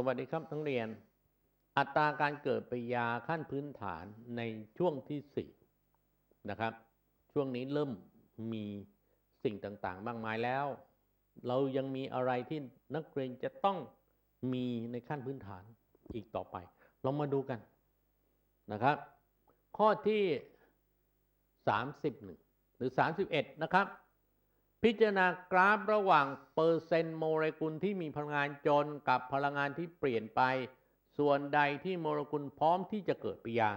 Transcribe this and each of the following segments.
สวัสดีครับนักเรียน อัตราการเกิดปริยาขั้นพื้นฐานในช่วงที่สี่นะครับ ช่วงนี้เริ่มมีสิ่งต่างๆมากมายแล้ว เรายังมีอะไรที่นักเรียนจะต้องมีในขั้นพื้นฐานอีกต่อไป เรามาดูกันนะครับ ข้อที่ 31 หรือ 31 นะครับ พิจารณากราฟระหว่างเปอร์เซนต์โมเลกุลที่มีพลังงานจนกับพลังงานที่เปลี่ยนไป ส่วนใดที่โมเลกุลพร้อมที่จะเกิดปฏิกิริยา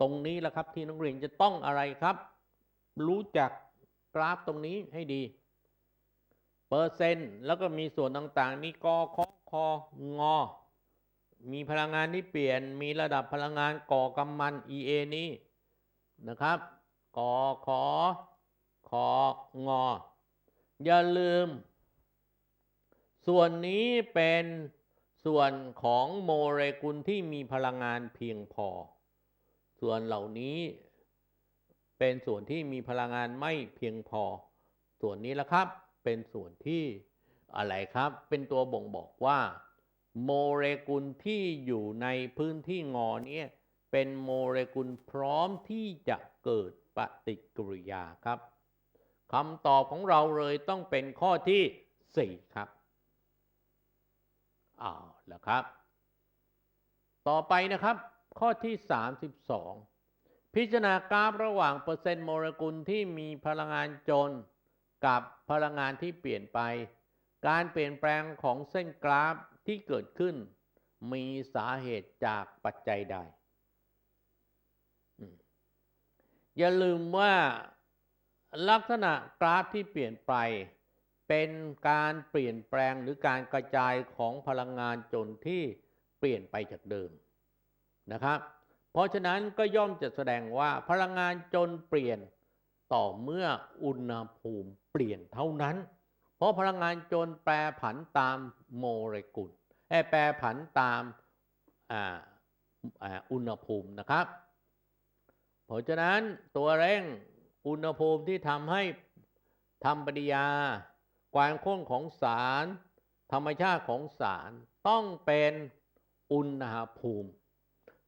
ตรงนี้แหละครับที่นักเรียนจะต้องอะไรครับ รู้จักกราฟตรงนี้ให้ดี เปอร์เซนต์แล้วก็มีส่วนต่างๆมีกอคอคองอ มีพลังงานที่เปลี่ยน มีระดับพลังงานก่อกำมัน EA นี้นะครับกอขอของอ อย่าลืม ส่วนนี้เป็นส่วนของโมเลกุลที่มีพลังงานเพียงพอ ส่วนเหล่านี้เป็นส่วนที่มีพลังงานไม่เพียงพอ ส่วนนี้ละครับ เป็นส่วนที่อะไรครับ เป็นตัวบ่งบอกว่า โมเลกุลที่อยู่ในพื้นที่งอเนี้เป็นโมเลกุลพร้อมที่จะเกิดปฏิกิริยาครับ คำตอบของเราเลยต้องเป็นข้อที่4ครับอ้าวแล้วครับ ต่อไปนะครับ ข้อที่ 32 พิจารณากราฟระหว่างเปอร์เซ็นต์โมเลกุลที่มีพลังงานจนกับพลังงานที่เปลี่ยนไป การเปลี่ยนแปลงของเส้นกราฟที่เกิดขึ้น มีสาเหตุจากปัจจัยใดอืมอย่าลืมว่า ลักษณะกราฟที่เปลี่ยนไปเป็นการเปลี่ยนแปลงหรือการกระจายของพลังงานจนที่เปลี่ยนไปจากเดิมนะครับ เพราะฉะนั้นก็ย่อมจะแสดงว่าพลังงานจนเปลี่ยนต่อเมื่ออุณหภูมิเปลี่ยนเท่านั้น เพราะพลังงานจนแปรผันตามโมเลกุลแปรผันตามอ่าอุณหภูมินะครับ เพราะฉะนั้นตัวเร่ง อุณหภูมิที่ทำให้ทำปฏิกิริยา ความข้นของสาร ธรรมชาติของสารต้องเป็นอุณหภูมิ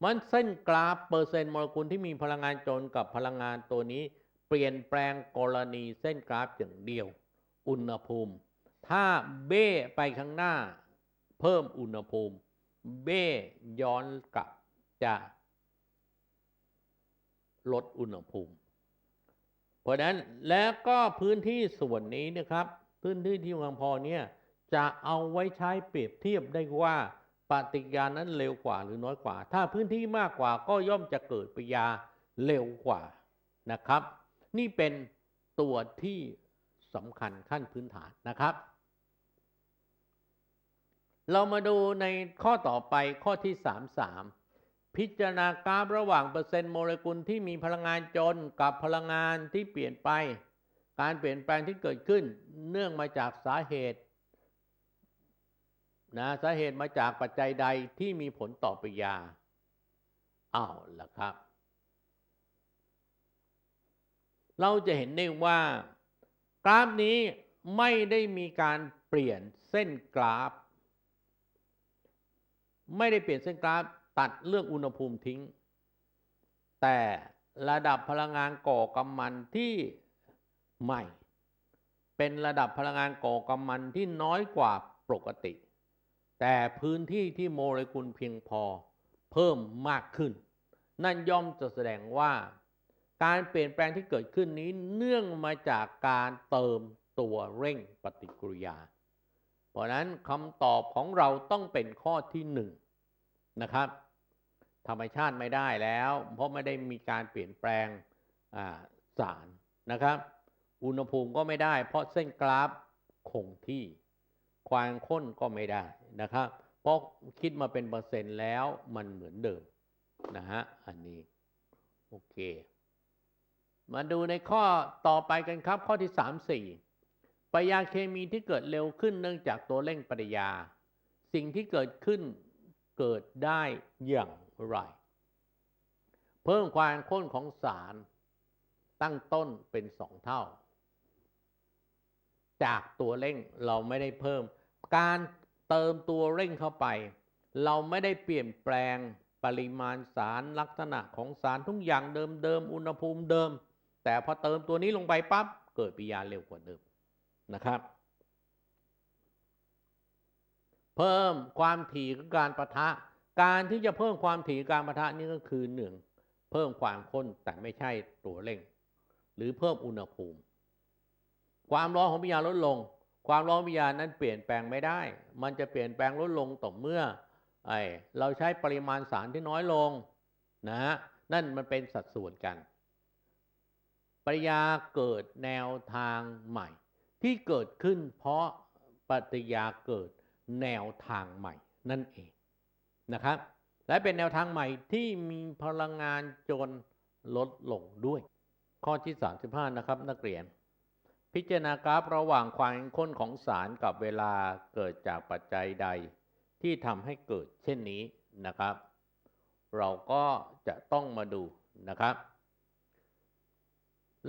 มันเส้นกราฟเปอร์เซ็นต์โมเลกุลที่มีพลังงานจนกับพลังงานตัวนี้ เปลี่ยนแปลงกรณีเส้นกราฟอย่างเดียว อุณหภูมิ ถ้าเบ้ไปข้างหน้า เพิ่มอุณหภูมิ เบ้ย้อนกลับจะลดอุณหภูมิ เพราะนั้นแล้วก็พื้นที่ส่วนนี้นะครับ พื้นที่ที่วังพอเนี่ยจะเอาไว้ใช้เปรียบเทียบได้ว่าปฏิกิริยานั้นเร็วกว่าหรือน้อยกว่า ถ้าพื้นที่มากกว่าก็ย่อมจะเกิดปฏิกิริยาเร็วกว่านะครับ นี่เป็นตัวที่สำคัญขั้นพื้นฐานนะครับ เรามาดูในข้อต่อไปข้อที่ 33 พิจารณากราฟระหว่างเปอร์เซ็นต์โมเลกุลที่มีพลังงานจนกับพลังงานที่เปลี่ยนไป การเปลี่ยนแปลงที่เกิดขึ้น เนื่องมาจากสาเหตุนะสาเหตุมาจากปัจจัยใดที่มีผลต่อปริยาอ้าวล่ะครับ เราจะเห็นได้ว่า กราฟนี้ไม่ได้มีการเปลี่ยนเส้นกราฟ ไม่ได้เปลี่ยนเส้นกราฟ ตัดเรื่องอุณหภูมิทิ้ง แต่ระดับพลังงานก่อกำมันที่ใหม่ เป็นระดับพลังงานก่อกำมันที่น้อยกว่าปกติ แต่พื้นที่ที่โมเลกุลเพียงพอเพิ่มมากขึ้น นั่นย่อมจะแสดงว่า การเปลี่ยนแปลงที่เกิดขึ้นนี้เนื่องมาจากการเติมตัวเร่งปฏิกิริยา เพราะนั้นคำตอบของเราต้องเป็นข้อที่หนึ่งนะครับ ธรรมชาติไม่ได้แล้ว เพราะไม่ได้มีการเปลี่ยนแปลงสารนะครับ อุณหภูมิก็ไม่ได้ เพราะเส้นกราฟคงที่ ความข้นก็ไม่ได้นะครับ เพราะคิดมาเป็นเปอร์เซ็นต์แล้วมันเหมือนเดิมนะฮะอันนี้โอเค มาดูในข้อต่อไปกันครับ ข้อที่ 3 4ปฏิกิริยาเคมีที่เกิดเร็วขึ้นเนื่องจากตัวเร่งปริยา สิ่งที่เกิดขึ้นเกิดได้อย่าง ไร เพิ่มความข้นของสารตั้งต้นเป็นสองเท่า จากตัวเร่งเราไม่ได้เพิ่ม การเติมตัวเร่งเข้าไป เราไม่ได้เปลี่ยนแปลงปริมาณสารลักษณะของสารทุกอย่างเดิมๆอุณหภูมิเดิม แต่พอเติมตัวนี้ลงไปปั๊บเกิดปิยาเร็วกว่าเดิมนะครับ เพิ่มความถี่ของการประทะ การที่จะเพิ่มความถี่การประทะนี่ก็คือหนึ่งเพิ่มความข้นแต่ไม่ใช่ตัวเร่ง หรือเพิ่มอุณหภูมิ ความร้อนของปฏิกิริยาลดลง ความร้อนปฏิกิริยานั้นเปลี่ยนแปลงไม่ได้ มันจะเปลี่ยนแปลงลดลงต่อเมื่อไอเราใช้ปริมาณสารที่น้อยลงนะฮะนั่นมันเป็นสัดส่วนกัน ปริยาเกิดแนวทางใหม่ ที่เกิดขึ้นเพราะปฏิยาเกิดแนวทางใหม่นั่นเอง นะครับ และเป็นแนวทางใหม่ที่มีพลังงานจนลดลงด้วย ข้อที่ 35 นะครับ นักเรียน พิจารณากราฟระหว่างความเข้มข้นของสารกับเวลาเกิดจากปัจจัยใด ที่ทำให้เกิดเช่นนี้นะครับ เราก็จะต้องมาดูนะครับ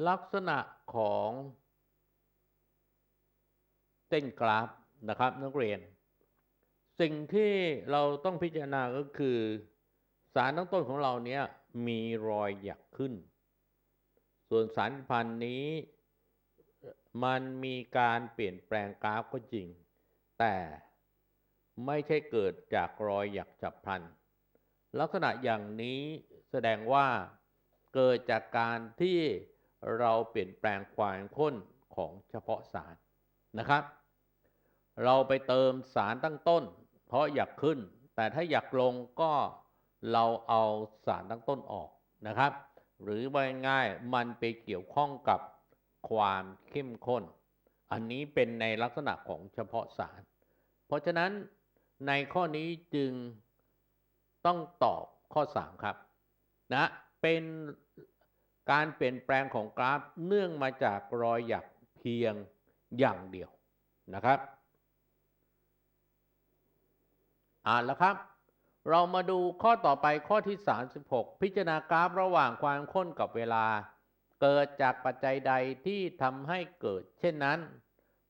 ลักษณะของเส้นกราฟนะครับนักเรียน สิ่งที่เราต้องพิจารณาก็คือ สารตั้งต้นของเราเนี้ยมีรอยหยักขึ้น ส่วนสารพันธุ์นี้ มันมีการเปลี่ยนแปลงกราฟก็จริง แต่ไม่ใช่เกิดจากรอยหยักฉับพลัน ลักษณะอย่างนี้แสดงว่าเกิดจากการที่เราเปลี่ยนแปลงความข้นของเฉพาะสารนะครับ เราไปเติมสารตั้งต้น เพราะอยากขึ้น แต่ถ้าอยากลงก็เราเอาสารตั้งต้นออกนะครับ หรือว่าง่ายมันไปเกี่ยวข้องกับความเข้มข้น อันนี้เป็นในลักษณะของเฉพาะสาร เพราะฉะนั้นในข้อนี้จึงต้องตอบข้อ 3 ครับนะเป็นการเปลี่ยนแปลงของกราฟเนื่องมาจากรอยหยักเพียงอย่างเดียวนะครับ อ่านแล้วครับ เรามาดูข้อต่อไปข้อที่ 36 พิจารณากราฟระหว่างความข้นกับเวลา เกิดจากปัจจัยใดที่ทำให้เกิด เช่นนั้น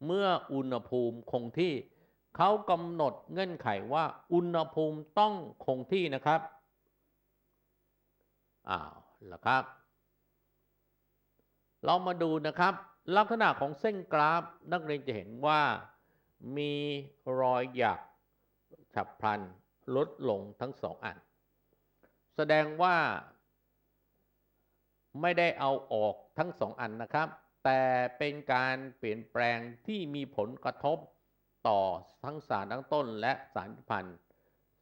เมื่ออุณหภูมิคงที่ เขากำหนดเงื่อนไขว่าอุณหภูมิต้องคงที่นะครับอ้าวแล้วครับ เรามาดูนะครับ ลักษณะของเส้นกราฟนักเรียนจะเห็นว่ามีรอยหยัก ฉับพลันลดลงทั้งสองอัน แสดงว่าไม่ได้เอาออกทั้งสองอันนะครับ แต่เป็นการเปลี่ยนแปลงที่มีผลกระทบต่อทั้งสารทั้งต้นและสารพันธุ์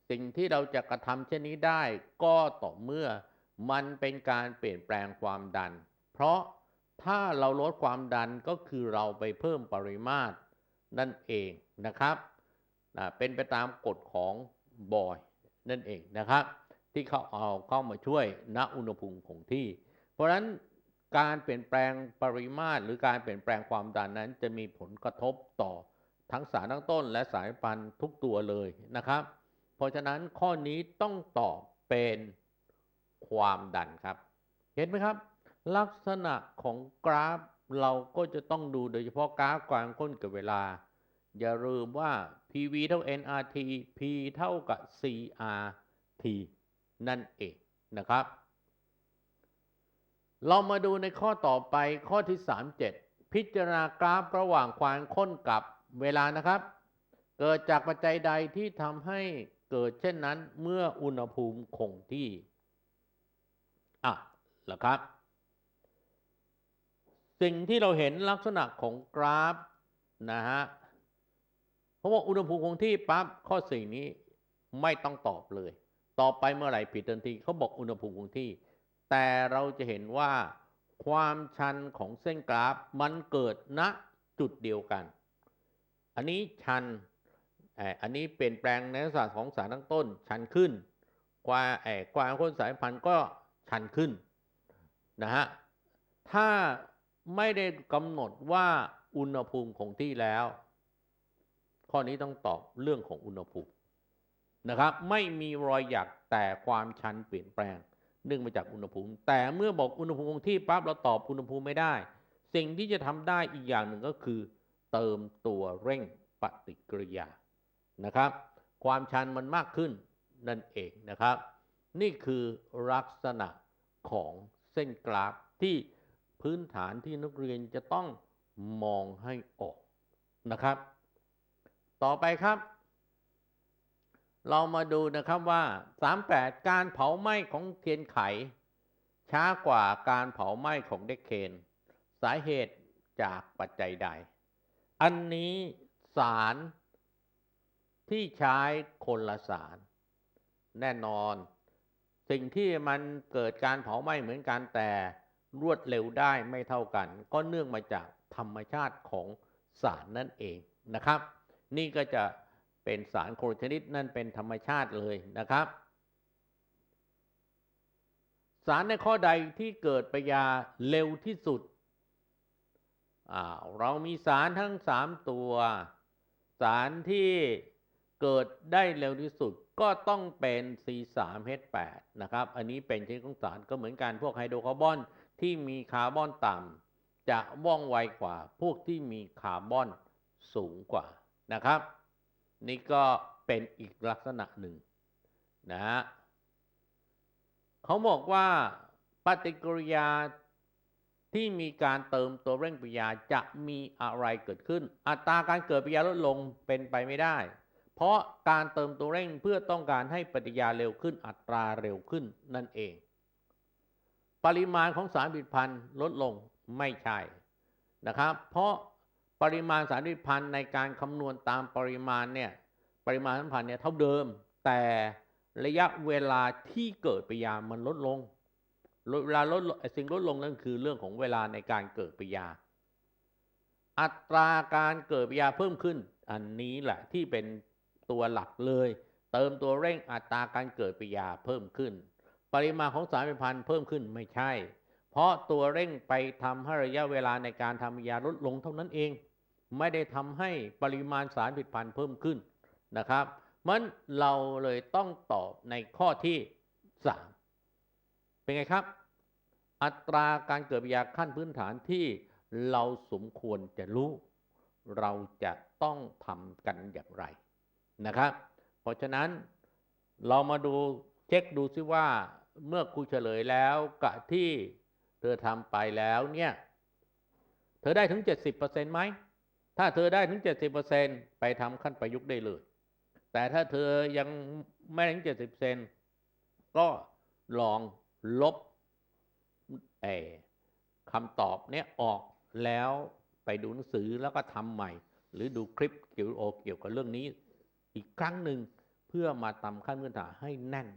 สิ่งที่เราจะกระทำเช่นนี้ได้ก็ต่อเมื่อมันเป็นการเปลี่ยนแปลงความดัน เพราะถ้าเราลดความดันก็คือเราไปเพิ่มปริมาตรนั่นเองนะครับ นะเป็นไปตามกฎของบอยนั่นเองนะครับ ที่เขาเอาเข้ามาช่วยณอุณหภูมิคงที่ เพราะฉะนั้นการเปลี่ยนแปลงปริมาตร หรือการเปลี่ยนแปลงความดันนั้น จะมีผลกระทบต่อทั้งสารทั้งต้นและสายพันธุ์ทุกตัวเลยนะครับ เพราะฉะนั้นข้อนี้ต้องตอบเป็นความดันครับ เห็นไหมครับ ลักษณะของกราฟเราก็จะต้องดูโดยเฉพาะกราฟความข้นกับเวลา อย่าลืมว่า PV เท่า nRT P เท่ากับ CRT นั่นเองนะครับ เรามาดูในข้อต่อไปข้อที่ 37 พิจารณากราฟระหว่างความข้นกับเวลานะครับ เกิดจากปัจจัยใดที่ทำให้เกิดเช่นนั้นเมื่ออุณหภูมิคงที่ อะเหรอครับ สิ่งที่เราเห็นลักษณะของกราฟนะฮะ ราะว่าอุณหภูมิคงที่ปั๊บข้อสี่นี้ไม่ต้องตอบเลย ต่อไปเมื่อไหร่ผิดทันทีเขาบอกอุณหภูมิคงที่ แต่เราจะเห็นว่าความชันของเส้นกราฟมันเกิดณจุดเดียวกัน อันนี้ชันอันนี้เปลี่ยนแปลงในลักษณะของสารตั้งต้น ชันขึ้นความเอ่อความข้นสายพันธุ์ก็ชันขึ้นนะฮะถ้าไม่ได้กำหนดว่าอุณหภูมิคงที่แล้ว ข้อนี้ต้องตอบเรื่องของอุณหภูมินะครับ ไม่มีรอยหยักแต่ความชันเปลี่ยนแปลง เนื่องมาจากอุณหภูมิ แต่เมื่อบอกอุณหภูมิคงที่ปั๊บเราตอบอุณหภูมิไม่ได้ สิ่งที่จะทำได้อีกอย่างหนึ่งก็คือ เติมตัวเร่งปฏิกิริยานะครับ ความชันมันมากขึ้นนั่นเองนะครับ นี่คือลักษณะของเส้นกราฟที่พื้นฐานที่นักเรียนจะต้องมองให้ออกนะครับ ต่อไปครับ เรามาดูนะครับว่า 38 การเผาไหม้ของเทียนไข ช้ากว่าการเผาไหม้ของเด็กเคน สาเหตุจากปัจจัยใด อันนี้สารที่ใช้คนละสาร แน่นอน สิ่งที่มันเกิดการเผาไหม้เหมือนกันแต่รวดเร็วได้ไม่เท่ากัน ก็เนื่องมาจากธรรมชาติของสารนั่นเองนะครับ นี่ก็จะเป็นสารโคลชนิดนั่นเป็นธรรมชาติเลยนะครับ สารในข้อใดที่เกิดปยาเร็วที่สุด เรามีสารทั้ง 3 ตัว สารที่เกิดได้เร็วที่สุดก็ต้องเป็น C3H8 นะครับ อันนี้เป็นชนิดของสารก็เหมือนกันพวกไฮโดรคาร์บอนที่มีคาร์บอนต่ำจะว่องไวกว่าพวกที่มีคาร์บอนสูงกว่า นะครับ นี่ก็เป็นอีกลักษณะหนึ่งนะฮะเขาบอกว่าปฏิกิริยาที่มีการเติมตัวเร่งปฏิกิริยาจะมีอะไรเกิดขึ้น อัตราการเกิดปฏิกิริยาลดลงเป็นไปไม่ได้ เพราะการเติมตัวเร่งเพื่อต้องการให้ปฏิกิริยาเร็วขึ้น อัตราเร็วขึ้นนั่นเอง ปริมาณของสารผลิตภัณฑ์ลดลงไม่ใช่นะครับ เพราะ ปริมาณสารผลิตภัณฑ์ในการคำนวณตามปริมาณเนี่ยปริมาณสารพันธ์เนี่ยเท่าเดิม แต่ระยะเวลาที่เกิดปิยามันลดลงลดเวลาลดสิ่งลดลงนั่นคือเรื่องของเวลาในการเกิดปิยา อัตราการเกิดปิยาเพิ่มขึ้น อันนี้แหละที่เป็นตัวหลักเลย เติมตัวเร่งอัตราการเกิดปิยาเพิ่มขึ้น ปริมาณของสารพันธุ์เพิ่มขึ้นไม่ใช่ เพราะตัวเร่งไปทำให้ระยะเวลาในการทำปยาลดลงเท่านั้นเอง ไม่ได้ทำให้ปริมาณสารผิดพันธุ์เพิ่มขึ้นนะครับมันเราเลยต้องตอบในข้อที่ 3 เป็นไงครับ อัตราการเกิดปฏิกิริยาขั้นพื้นฐานที่เราสมควรจะรู้ เราจะต้องทำกันอย่างไรนะครับ เพราะฉะนั้นเรามาดูเช็คดูซิว่าเมื่อครูเฉลยแล้วกะที่เธอทำไปแล้วเนี่ย เธอได้ถึง 70%ไหม ถ้าเธอได้ถึง 70%ไปทำขั้นประยุกต์ได้เลย แต่ถ้าเธอยังไม่ถึง 70%ก็ลองลบเออคำตอบเนี้ยออกแล้วไปดูหนังสือแล้วก็ทำใหม่ หรือดูคลิปเกี่ยวโอเกี่ยวกับเรื่องนี้ อีกครั้งหนึ่งเพื่อมาทำขั้นพื้นฐานให้แน่น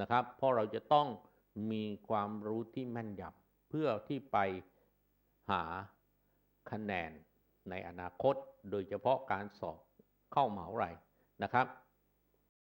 นะครับ เพราะเราจะต้องมีความรู้ที่แม่นยำเพื่อที่ไปหาคะแนน ในอนาคต โดยเฉพาะการสอบเข้ามหาวิทยาลัยนะครับ